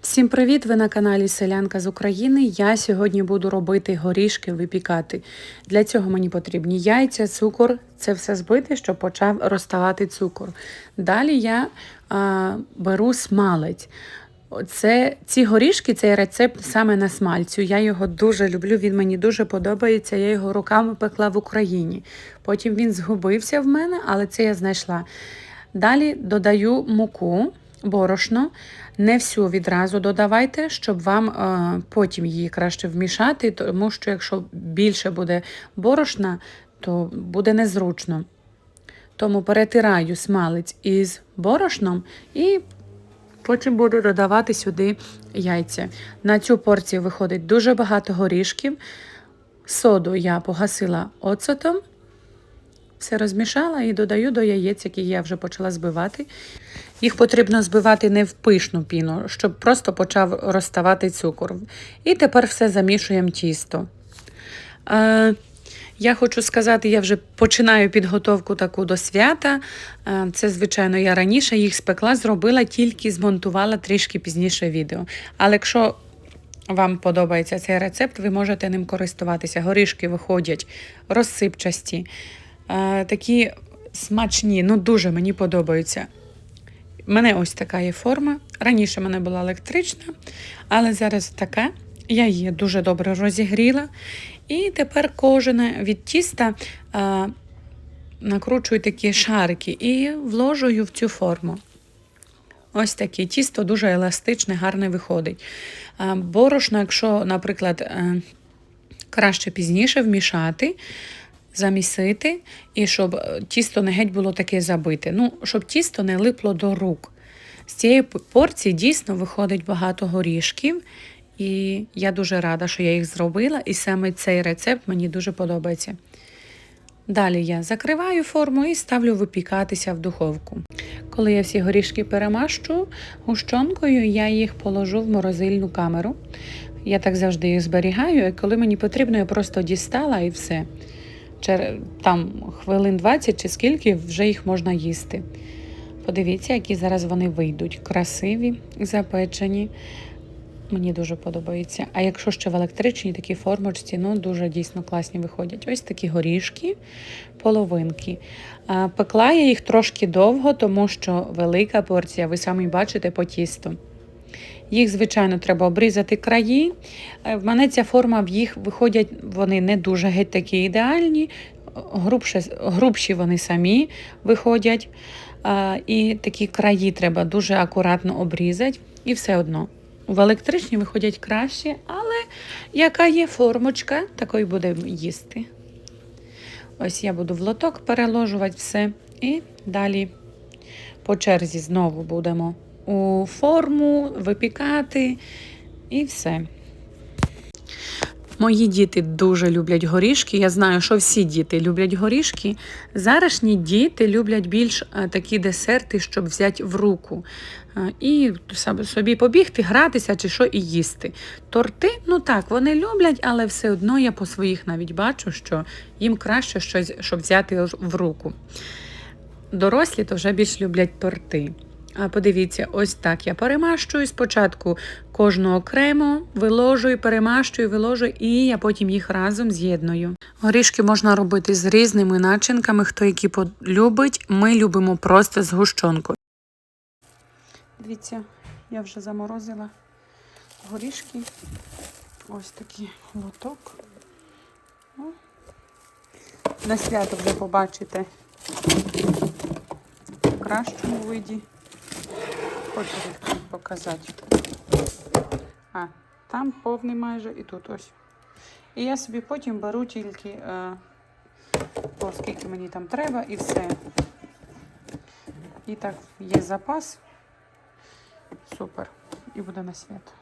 Всім привіт! Ви на каналі Селянка з України. Я сьогодні буду робити горішки випікати. Для цього мені потрібні яйця, цукор. Це все збити, щоб почав розставати цукор. Далі я а, беру смалець. Це, ці горішки, цей рецепт саме на смальцю. Я його дуже люблю, він мені дуже подобається. Я його руками пекла в Україні. Потім він згубився в мене, але це я знайшла. Далі додаю муку, борошно. Не всю відразу додавайте, щоб вам е, потім її краще вмішати, тому що якщо більше буде борошна, то буде незручно. Тому перетираю смалець із борошном і потім буду додавати сюди яйця. На цю порцію виходить дуже багато горішків. Соду я погасила оцетом, все розмішала і додаю до яєць, які я вже почала збивати. Їх потрібно збивати не в пишну піну, щоб просто почав розставати цукор. І тепер все замішуємо тісто. Е, я хочу сказати, я вже починаю підготовку таку до свята. Е, Це, звичайно, я раніше їх спекла, зробила, тільки змонтувала трішки пізніше відео. Але якщо вам подобається цей рецепт, ви можете ним користуватися. Горішки виходять розсипчасті, такі смачні, ну дуже мені подобаються. У мене ось така є форма. Раніше в мене була електрична, але зараз така. Я її дуже добре розігріла. І тепер кожне від тіста а, накручую такі шарики і вложую в цю форму. Ось таке тісто дуже еластичне, гарне виходить. А, борошно, якщо, наприклад, е, краще пізніше вмішати, замісити, і щоб е, тісто не геть було таке забите. Ну, щоб тісто не липло до рук. З цієї порції дійсно виходить багато горішків, і я дуже рада, що я їх зробила, і саме цей рецепт мені дуже подобається. Далі я закриваю форму і ставлю випікатися в духовку. Коли я всі горішки перемащу гущонкою, я їх положу в морозильну камеру. Я так завжди їх зберігаю, і коли мені потрібно, я просто дістала і все. Там хвилин 20 чи скільки вже їх можна їсти. Подивіться, які зараз вони вийдуть. Красиві, запечені. Мені дуже подобається. А якщо ще в електричній такій формочці, ну дуже дійсно класні виходять. Ось такі горішки, половинки. Пекла я їх трошки довго, тому що велика порція, ви самі бачите по тісту. Їх, звичайно, треба обрізати краї. В мене ця форма в їх виходять, вони не дуже геть такі ідеальні, грубші, грубші вони самі виходять. І такі краї треба дуже акуратно обрізати. І все одно. В електричні виходять краще, але яка є формочка, такої будемо їсти. Ось я буду в лоток переложувати все. І далі по черзі знову будемо у форму випікати і все. Мої діти дуже люблять горішки. Я знаю, що всі діти люблять горішки. Зарашні діти люблять більш такі десерти, щоб взяти в руку. І собі побігти, гратися чи що і їсти. Торти, ну так, вони люблять, але все одно я по своїх навіть бачу, що їм краще щось, щоб взяти в руку. Дорослі то вже більш люблять торти. А подивіться, ось так я перемащую спочатку кожну окремо, виложую, перемащую, виложую, і я потім їх разом з'єдную. Горішки можна робити з різними начинками, хто які любить. Ми любимо просто з гущонкою. Дивіться, я вже заморозила горішки. Ось такий лоток. На свято вже побачите в кращому виді. Хочу показати. А, там повний майже і тут ось. І я собі потім беру тільки, е, скільки мені там треба, і все. І так, є запас. Супер. І буде на свято.